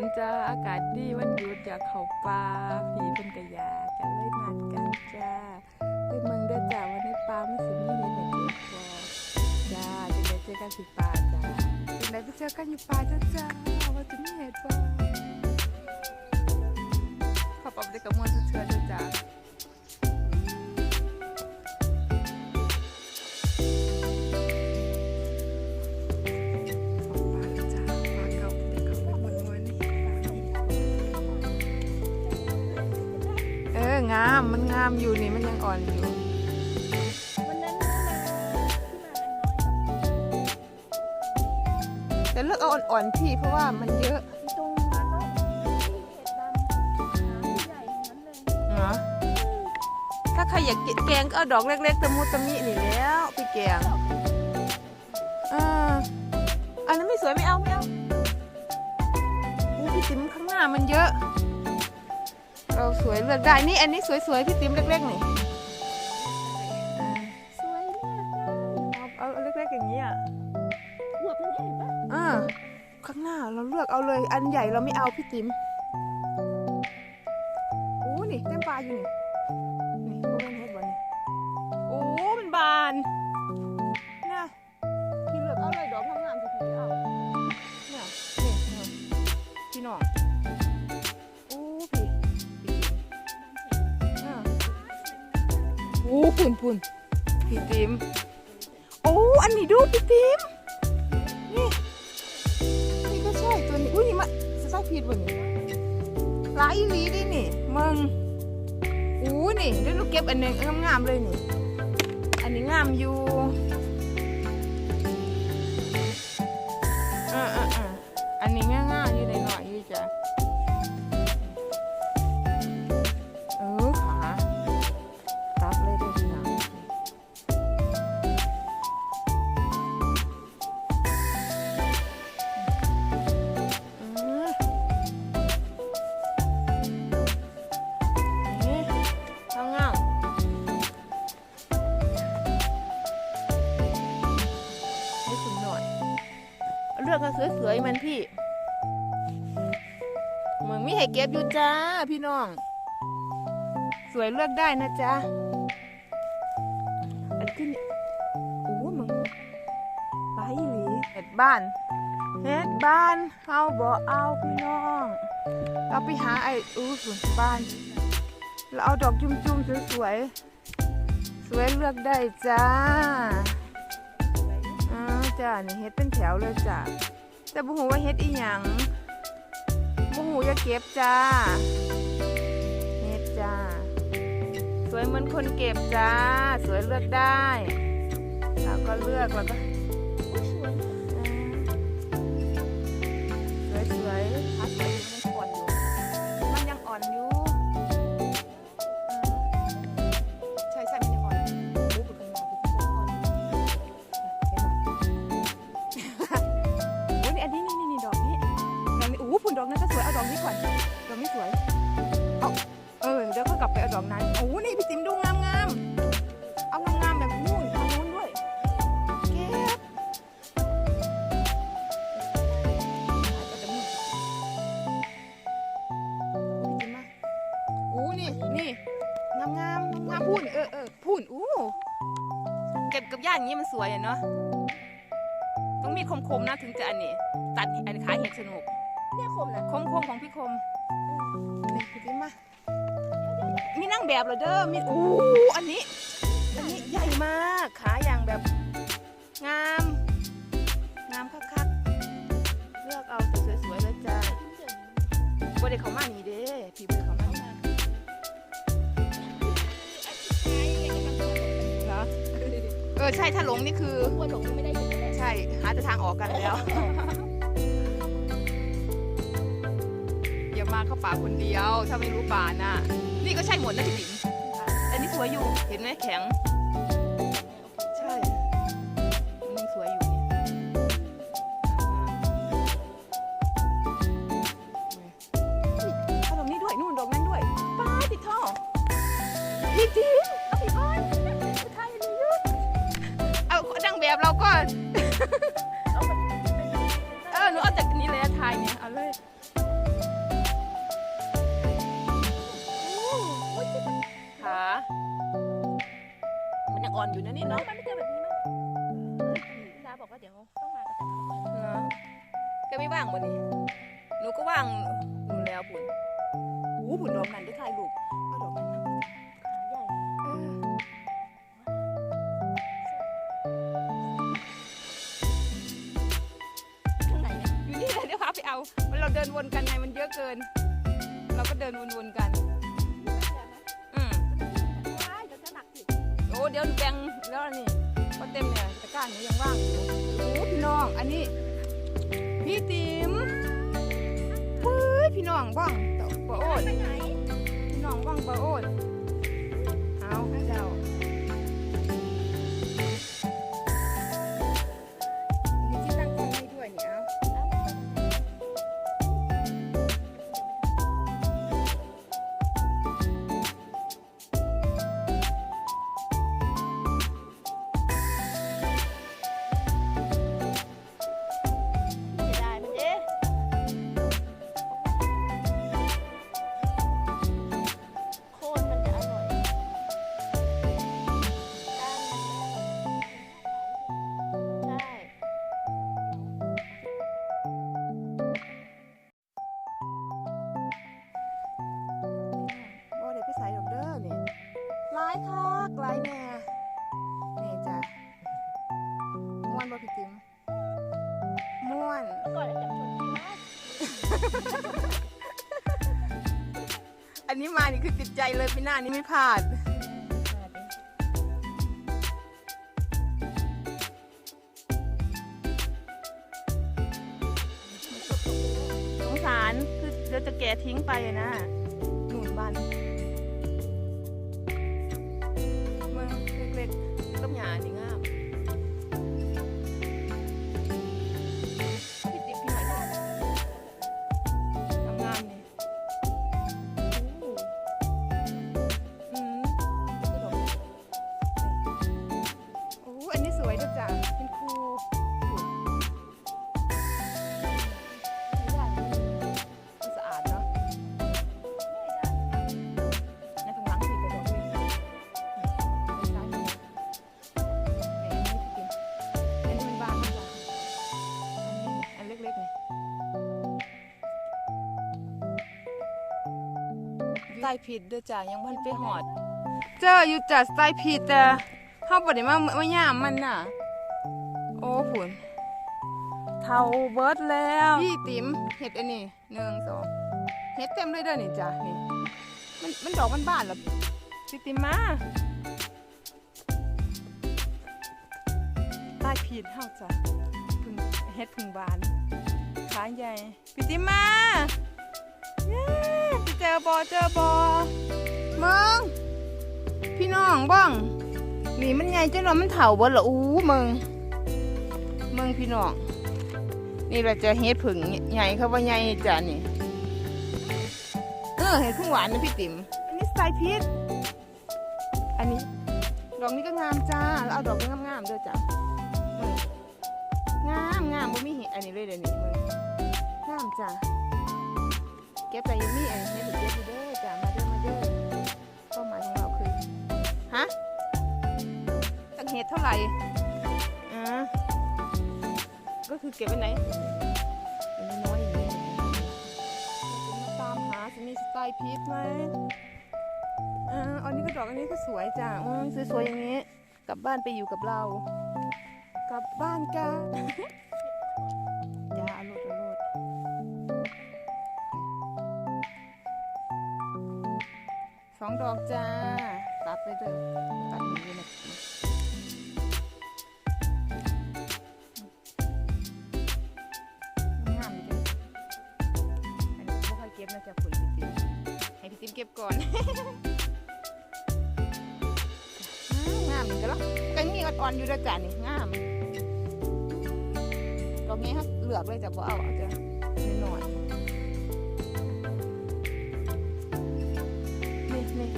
นจ้าอากาศดีวันหยุดอยากเข้าป่าผีเป็นกระยากันเลยนัดกันจ้าไปเมืองเด้อจ้าวันนี้ป่ามันสิมีเห็นเห้เก็บบ่จ้าจะได้เจอกันที่ป่าจ้าจะได้ไปเจอกันอยู่ป่าจ้าจ้าว่าจะมีเห็นพอขอปอบได้กับมวลเชื่อจ้าามมันงามอยู่นี่มันยังอ่อนอยู่แต่เลือกเอาอ่อนๆพี่เพราะว่ามันเยอะเห็ดดำน้ำใหญ่ทั้งนั้นเลยเนาะถ้าใครอยากแกงก็เอาดอกเล็กๆตะมุตะมินี่แล้วพี่แกงเอออันนั้นไม่สวยไม่เอาไม่เอาโอ้พี่ติ๋มข้างหน้ามันเยอะ สวยเลือกได้นี่อันนี้สวยๆพี่ติ๋มเล็กๆนี่อ่าสวยมากเลยเอาเอาเล็กๆอย่างนี้อะหัวเป็นเห็ดปะอ่าข้างหน้าเราเลือกเอาเลยอันใหญ่เราไม่เอาพี่ติ๋มโอ้นี่เต็มปลาอยู่นี่นี่โอ้เป็น อ้ปุ่นปุ่นพี่ติ๋มโอ้อันนี้ดูพี่ติ๋มนี่นี่ก็ใช่ตัวนี้อุ้ยนี่มาสไตล์พีดวันนี้หลายอีหลีดินี่มึงอู้นี่เดี๋ยวหนูเก็บอันหนึงงามๆเลยนี่อันนี้งามอยู่อ่า ให้เก็บอยู่จ้าพี่น้อง สวยเลือกได้นะจ๊ะอันขึ้นโอ้มึงไปอีหลีเห็ดบ้านเห็ดบ้านเฮาบ่เอาพี่น้อง เราไปหาไอ้อู้ฝุ่นบ้าน เราเอาดอกจุ่มๆสวยๆสวยเลือกได้จ้าอ่าจ้านี่เฮ็ดเป็นแถวเลยจ้าแต่บุหูว่าเฮ็ดอีหยังบุหูอย่าเก็บ จ้าเน็ตจ้า สวยเหมือนคนเก็บจ้า สวยเลือกได้เราก็เลือกแล้วก็อุ๊ยสวยสวยสวยๆพัดสวยอยู่มันยังอ่อนอยู่ ไปเอาดอกนั้นโอ้โหนี่พี่ติ๋มดูงามงามๆเอางามงามๆแบบนู้นทางนู้นด้วยเก็บเอาแต่มือโอ้พี่ติ๋มมาโอ้นี่นี่งามงามงามพูนเออเออพูนอู้เก็บกับย่านอย่างนี้มันสวยอะเนาะต้องมีคมๆนะถึงจะอันนี้ ตัดอันขาเห็ดสนุกเนี่ยคมนะคมคมๆของพี่คมนี่พี่ติ๊มมา มีนั่งแบบเหรอเด้อมีโอ้อันนี้ อันนี้ใหญ่มาก ขาอย่างแบบงาม งามคักๆ เลือกเอาสวยๆเลยจ้าบ่ได้เขามานี่เด้พี่บ่ได้เขามานี่เหรอเออใช่ถ้าหลงนี่คือกลัวหลงไม่ได้เห็นแน่ใช่ หาแต่ทางออกกันแล้วอย่ามาเข้าป่าคนเดียว ถ้าไม่รู้ป่าน่ะ นี่ก็ใช่หมดนะพี่ติ๋มอันนี้สวยอยู่ เห็นไหมแข็ง ใช่มันยังสวยอยู่เนี่ยเอาดอกนี้ด้วย นู่นดอกนั้นด้วยป้าติดท่อพี่ติ๋มเอาพี่อ้อนไทยนี่ยุเอาดังแบบเราก็เอามันเป็นเออหนูเอาจากนี้เลยอะทายเนี่ย เอาเลย อนอยู่นะนี่เนาะมันไม่เจอแบบนี้มั้งพี่ดาบอกว่าเดี๋ยวต้องมากันแต่เขาก่อนเนาะแกไม่ว่างวันนี้หนูก็ว่างหนูแล้วปุ่นโอ้ปุ่นดอกนั้นได้ถ่ายรูปเอาดอกนั้นใหญ่เออข้างไหนเนี่ยอยู่นี่แหละเดี๋ยวพาไปเอามันเราเดินวนกันไงมันเยอะเกิน เราก็เดินวนๆกัน เดี๋ยวแบ่งแล้วนี่ก็เต็มเลยตะกร้าหนูยังว่างโอ้พี่น้องอันนี้ พี่ติ๋มเฮ้ยพี่น้องว่างเต่าปะโอดพี่น้องว่างเปะโอด ม่วนเมื่อก่อนอะจับชนที่ว่าอันนี้มานี่คือติดใจเลยปีหน้านี้ไม่พลาด สงสารคือเดี๋ยวจะแกะทิ้งไปอะนะหนุนบัน ใต้ผิดเด้อจ้ะยังพันไปหอด เจออยู่จ้ะใต้ผิดแต่เฮาบ่ได้มามาย่ามมันน่ะ โอ้ผุนเท่าเบิร์ดแล้วพี่ติ๋มเห็ดอันนี้หนึ่งสองเห็ดเต็มเลยเด้อนี่จ้ะนี่มันมันดอกมันบานเหรอพี่ติ๋มมาใต้พีดเฮาจ้ะพึ่งเห็ดพึ่งบานขาใหญ่พี่ติ๋มมาเย้พี่ เจอบอเจอบอมึงพี่น้องบ้องนี่มันใหญ่จังเลยมันเถ่าเบิดเหรออู้มึงมึงพี่น้องนี่เราจะเฮ็ดผึ่งใหญ่เขาว่าใหญ่จ้ะนี่เออเห็ดพึ่งหวานนะพี่ติ๋มอันนี้สไตล์พีชอันนี้ดอกนี้ก็งามจ้าแล้วเอาดอกงามงามๆด้วยจ้ะมึงงามงามบ่มีเห็ดอันนี้เลยเดี๋ยวนี้มึงงามจ้ะ เก็บไปยังมีอันนี้เห็ดเก็บอยู่เด้อจ้ะมาเด้อมาเด้อเป้าหมายของเราคือฮะตั้งเห็ดเท่าไหร่อ่าก็คือเก็บไว้ไหนอันนี้น้อยอย่างนี้เราจะมาตามหาจะมีสไตล์พีชไหมอ่าอันนี้ก็ดอกอันนี้ก็สวยจ้ะอืมสวยๆอย่างนี้ กลับบ้านไปอยู่กับเรา กลับบ้านกัน ดอกจ้า ตัดไปเลยตัดอย่างนี้นะงามดีจังอันนี้บ่ค่อยเก็บนะจะปุ๋ยพี่ติ๋มให้พี่ติ๋มเก็บก่อนงามดีก็แล้วกันมีอ่อนๆอยู่ด้วยจ้ะนี่งามดอกนี้ครับเหลือกเลยจะบ่เอาเอาจ้ะ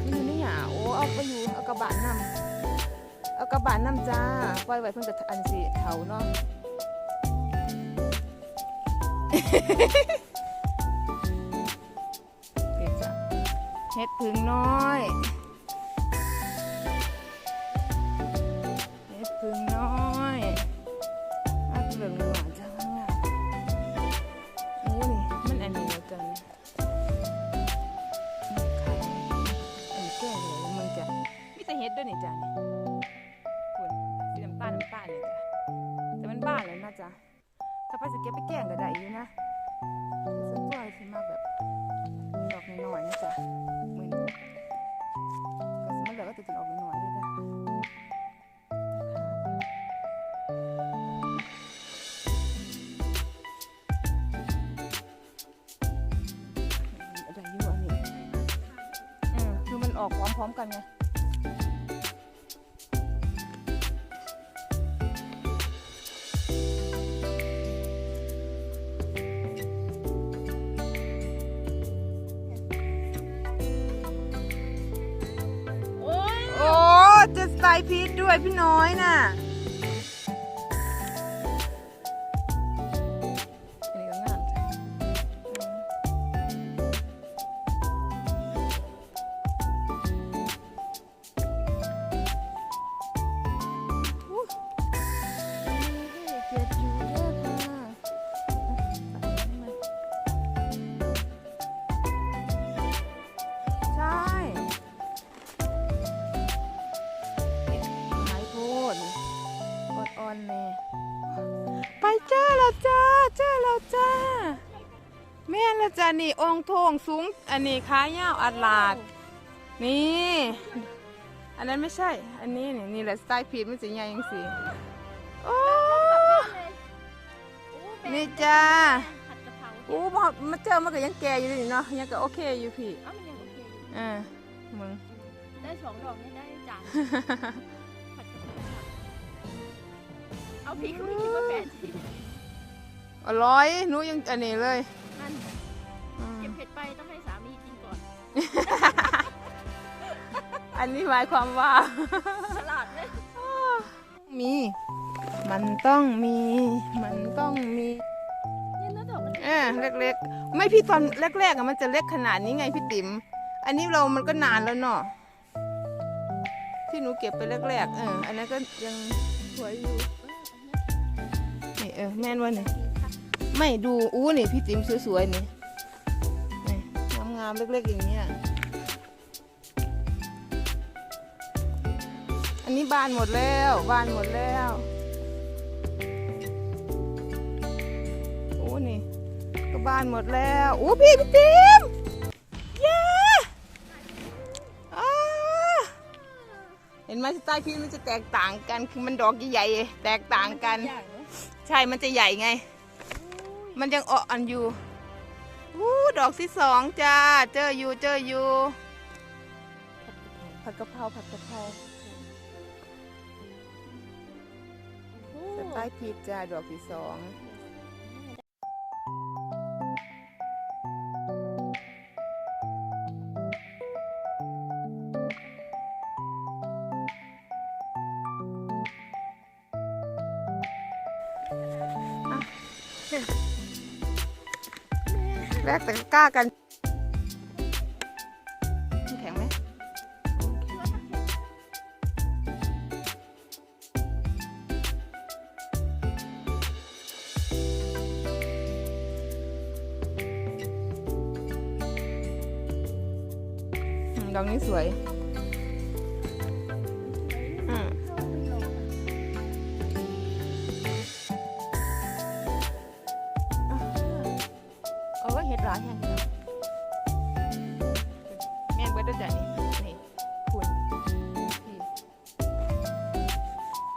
ๆนี่นี่นี่อยู่ในหยาโอ้เอาไปอยู่เอากระบะนำเอากระบะนำจ้าปล่อยไว้เพิ่งจะอันสิเถาเนาะเด็ดจ้ะเฮ็ดพึ่งน้อย็ดด้วยนี่จ้ะนี่คุณสีน้ำตาลน้ำตาลเลยจ้ะแต่มันบ้านเลยนะจ้ะถ้าไปจะเก็บไปแกงก็ได้อยู่นะแต่ส่วนตัวสิมาแบบดอกน้อยๆนะจ๊ะมือนี้ก็สมมติแล้วก็จะเป็นออกน้อยๆด้วยจ้ะอะไรอยู่อันนี้อืมคือมันออกพร้อมๆกันไง พี่น้อยน่ะ แล้วจ้า แม่นแล้วจ้านี่องค์ทองสูง อันนี้ขายาวอัดลาด นี่ อันนั้นไม่ใช่ อันนี้นี่นี่แหละสไตล์พีดมันจะใหญ่ยังสิโอ้นี่จ้าผัดกะเพราโอ้บ่มาเจอมันก็ยังแก่อยู่นี่เนาะยังก็โอเคอยู่พี่เอ้ามันยังโอเคอยู่เออมึงได้สองดอกนี่ได้จานผัดกะเพราเอาพริกก็ไม่คิดว่าแปดสิบ อร่อยหนูยังอันนี้เลยนั่นอืมเก็บเผ็ดไปต้องให้สามีกินก่อนอันนี้หมายความว่า ฉลาดเลยมี มันต้องมี มันต้องมี เนี่ยแล้วดอกมันเออเล็กๆ ไม่พี่ตอนแรกๆอะมันจะเล็กขนาดนี้ไงพี่ติ๋ม อันนี้เรามันก็นานแล้วเนาะที่หนูเก็บไปแรกๆ เออ อันนั้นก็ยังสวยอยู่นี่เออแม่นว่านี่ ไม่ดูอู้นี่พี่ติ๋มสวยๆนี่นี่งามๆเล็กๆอย่างเงี้ยอันนี้บานหมดแล้วบานหมดแล้วโอ้นี่ก็บานหมดแล้วโอ้พี่พี่ติ๋มเย้อ้าเห็นไหมสไตล์พี่มันจะแตกต่างกันคือมันดอกใหญ่ๆแตกต่างกันอย่างเนอะใช่มันจะใหญ่ไง มันยังอ่อนอยู่วู้ดอกที่สองจ้า เจออยู่เจออยู่ผัดกะเพราผัดกะเพราโอ้สไตล์พีชจ้าดอกที่สอง แรกแต่ก็กล้ากันแข็งไหมดอกนี้สวย